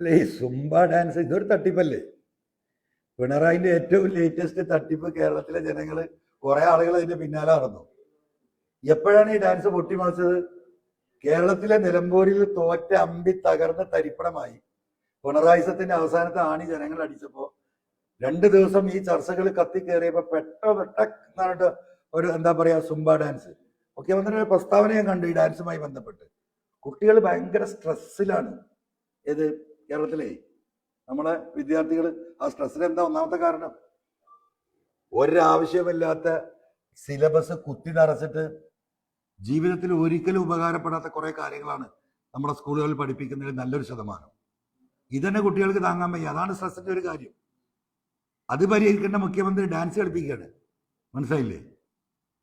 അല്ല? ഈ Zumba dance. ഇതൊരു തട്ടിപ്പല്ലേ? പിണറായിന്റെ ഏറ്റവും ലേറ്റസ്റ്റ് തട്ടിപ്പ് കേരളത്തിലെ ജനങ്ങൾ കുറെ ആളുകൾ അതിന്റെ പിന്നാലെ നടന്നു. എപ്പോഴാണ് ഈ ഡാൻസ് പൊട്ടിമറിച്ചത്? കേരളത്തിലെ നിലമ്പൂരിൽ തോറ്റ അമ്പി തകർന്ന തരിപ്പണമായി. പിണറായിസത്തിന്റെ അവസാനത്തെ ആണി ജനങ്ങൾ അടിച്ചപ്പോ രണ്ട് ദിവസം ഈ ചർച്ചകൾ കത്തിക്കേറിയപ്പോ കയറിയപ്പോ പെട്ട ഒരു എന്താ പറയാ സുംബ ഡാൻസ്. മുഖ്യമന്ത്രിയുടെ പ്രസ്താവന ഞാൻ കണ്ടു ഈ ഡാൻസുമായി ബന്ധപ്പെട്ട്. കുട്ടികൾ ഭയങ്കര സ്ട്രെസ്സിലാണ് ഏത്? കേരളത്തിലെ നമ്മളെ വിദ്യാർത്ഥികൾ ആ സ്ട്രെസ്സിൽ എന്താ ഒന്നാമത്തെ കാരണം? ഒരാവശ്യമില്ലാത്ത സിലബസ് കുത്തി നിറച്ചിട്ട് ജീവിതത്തിൽ ഒരിക്കലും ഉപകാരപ്പെടാത്ത കുറെ കാര്യങ്ങളാണ് നമ്മുടെ സ്കൂളുകളിൽ പഠിപ്പിക്കുന്നതിൽ നല്ലൊരു ശതമാനം. ഇതന്നെ കുട്ടികൾക്ക് താങ്ങാൻ വയ്യ. അതാണ് സ്ട്രെസ്സിന്റെ ഒരു കാര്യം. അത് പരിഹരിക്കേണ്ട മുഖ്യമന്ത്രി ഡാൻസ് കളിപ്പിക്കുകയാണ്. മനസ്സിലായില്ലേ?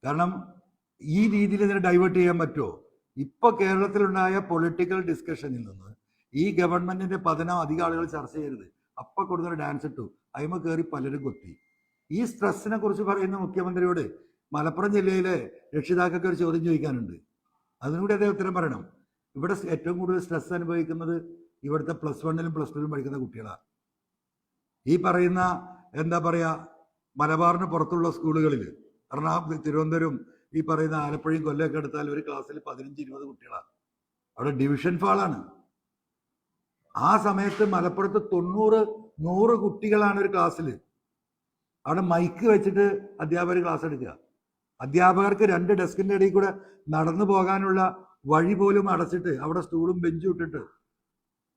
കാരണം ഈ രീതിയിൽ ഇതിനെ ഡൈവേർട്ട് ചെയ്യാൻ പറ്റുമോ? ഇപ്പൊ കേരളത്തിലുണ്ടായ പൊളിറ്റിക്കൽ ഡിസ്കഷനിൽ നിന്ന് ഈ ഗവൺമെന്റിന്റെ പതനം അധികം ആളുകൾ ചർച്ച ചെയ്യരുത്. അപ്പൊ കൊടുത്തൊരു ഡാൻസ് ഇട്ടു. അയിമ കയറി പലരും കൊത്തി. ഈ സ്ട്രെസ്സിനെ കുറിച്ച് പറയുന്ന മുഖ്യമന്ത്രിയോട് മലപ്പുറം ജില്ലയിലെ രക്ഷിതാക്കൾക്ക് ഒരു ചോദ്യം ചോദിക്കാനുണ്ട്. അതിനുകൂടി അദ്ദേഹം ഉത്തരം പറയണം. ഇവിടെ ഏറ്റവും കൂടുതൽ സ്ട്രെസ് അനുഭവിക്കുന്നത് ഇവിടുത്തെ പ്ലസ് വണ്ണിലും പ്ലസ് ടുവിലും പഠിക്കുന്ന കുട്ടികളാണ് ഈ പറയുന്ന എന്താ പറയുക മലബാറിന് പുറത്തുള്ള സ്കൂളുകളിൽ എറണാകുളം തിരുവനന്തപുരം ഈ പറയുന്ന ആലപ്പുഴയും കൊല്ലമൊക്കെ എടുത്താൽ ഒരു ക്ലാസ്സിൽ പതിനഞ്ച് ഇരുപത് കുട്ടികളാണ് അവിടെ ഡിവിഷൻ ഫാളാണ് ആ സമയത്ത് മലപ്പുറത്ത് തൊണ്ണൂറ് നൂറ് കുട്ടികളാണ് ഒരു ക്ലാസ്സിൽ അവിടെ മൈക്ക് വെച്ചിട്ട് അധ്യാപകർ ക്ലാസ് എടുക്കുക. അധ്യാപകർക്ക് രണ്ട് ഡെസ്കിന്റെ ഇടയിൽ കൂടെ നടന്നു പോകാനുള്ള വഴി പോലും അടച്ചിട്ട് അവിടെ സ്റ്റൂളും ബെഞ്ചും ഇട്ടിട്ട്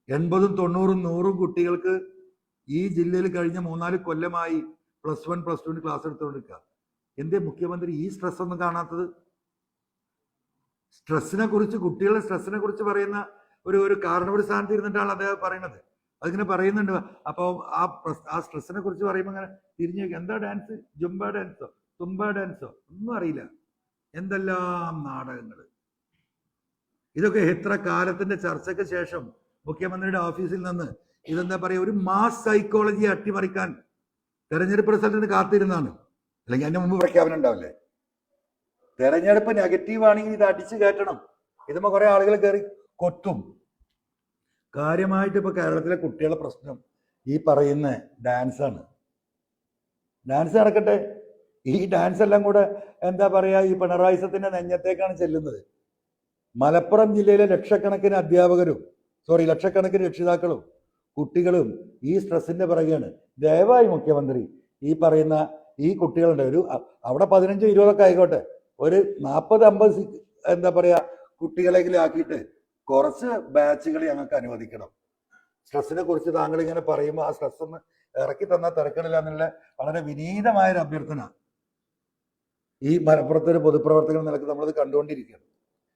എൺപതും തൊണ്ണൂറും നൂറും കുട്ടികൾക്ക് ഈ ജില്ലയിൽ കഴിഞ്ഞ മൂന്നാൽ കൊല്ലമായി പ്ലസ് വൺ പ്ലസ് ടുവിന് ക്ലാസ് എടുത്തുകൊണ്ടിരിക്കുക. എന്തേ മുഖ്യമന്ത്രി ഈ സ്ട്രെസ് ഒന്നും കാണാത്തത്? സ്ട്രെസ്സിനെ കുറിച്ച് കുട്ടികളുടെ സ്ട്രെസ്സിനെ കുറിച്ച് പറയുന്ന ഒരു ഒരു കാരണവർ സ്ഥാനത്ത് ഇരുന്നിട്ടാണ് അദ്ദേഹം പറയുന്നത് അതിങ്ങനെ പറയുന്നുണ്ട്. അപ്പോൾ ആ ആ സ്ട്രെസ്സിനെ കുറിച്ച് പറയുമ്പോൾ അങ്ങനെ തിരിഞ്ഞു എന്താ ഡാൻസ്? ജുംബ ഡാൻസോ? തുമ്പ ഡാൻസോ? ഒന്നും അറിയില്ല. എന്തെല്ലാം നാടകങ്ങൾ ഇതൊക്കെ എത്ര കാലത്തിന്റെ ചർച്ചയ്ക്ക് ശേഷം മുഖ്യമന്ത്രിയുടെ ഓഫീസിൽ നിന്ന് ഇതെന്താ പറയുക ഒരു മാസ് സൈക്കോളജിയെ അട്ടിമറിക്കാൻ തെരഞ്ഞെടുപ്പ് റിസൾട്ടിന് കാത്തിരുന്നാണ് അല്ലെങ്കിൽ അതിന്റെ മുമ്പ് പ്രഖ്യാപനം ഉണ്ടാവില്ലേ? തെരഞ്ഞെടുപ്പ് നെഗറ്റീവ് ആണെങ്കിൽ ഇത് അടിച്ചു കയറ്റണം. ഇതുമ്പോ കുറെ ആളുകൾ കയറി കൊത്തും. കാര്യമായിട്ട് ഇപ്പൊ കേരളത്തിലെ കുട്ടികളുടെ പ്രശ്നം ഈ പറയുന്ന ഡാൻസ് ആണ് ഡാൻസ് നടക്കട്ടെ. ഈ ഡാൻസ് എല്ലാം കൂടെ എന്താ പറയാ ഈ പിണറായിസത്തിന്റെ നെഞ്ഞത്തേക്കാണ് ചെല്ലുന്നത്. മലപ്പുറം ജില്ലയിലെ ലക്ഷക്കണക്കിന് അധ്യാപകരും സോറി ലക്ഷക്കണക്കിന് രക്ഷിതാക്കളും കുട്ടികളും ഈ സ്ട്രെസ്സിന്റെ പിറകെയാണ്. ദയവായി മുഖ്യമന്ത്രി ഈ പറയുന്ന ഈ കുട്ടികളുടെ ഒരു അവിടെ പതിനഞ്ചോ ഇരുപതൊക്കെ ആയിക്കോട്ടെ. ഒരു നാൽപ്പത് അമ്പത് എന്താ പറയാ കുട്ടികളെങ്കിലും ആക്കിയിട്ട് കുറച്ച് ബാച്ചുകൾ ഞങ്ങൾക്ക് അനുവദിക്കണം. സ്ട്രെസ്സിനെ കുറിച്ച് താങ്കൾ ഇങ്ങനെ പറയുമ്പോൾ ആ സ്ട്രെസ് ഒന്ന് ഇറക്കി തന്നാൽ തിരക്കണില്ല എന്നുള്ള വളരെ വിനീതമായ ഒരു അഭ്യർത്ഥന. ഈ മലപ്പുറത്തെ ഒരു പൊതുപ്രവർത്തകൻ നിലയ്ക്ക് നമ്മളത് കണ്ടുകൊണ്ടിരിക്കുകയാണ്.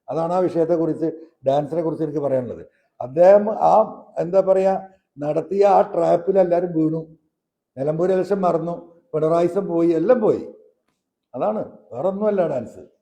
അതാണ് ആ വിഷയത്തെ കുറിച്ച് ഡാൻസിനെ കുറിച്ച് എനിക്ക് പറയാനുള്ളത്. അദ്ദേഹം ആ എന്താ പറയാ നടത്തിയ ആ ട്രാപ്പിൽ എല്ലാവരും വീണു. നിലമ്പൂർ ഇലക്ഷൻ മറന്നു. പിണറായിസം പോയി എല്ലാം പോയി. അതാണ്. വേറൊന്നുമല്ല ഡാൻസ്.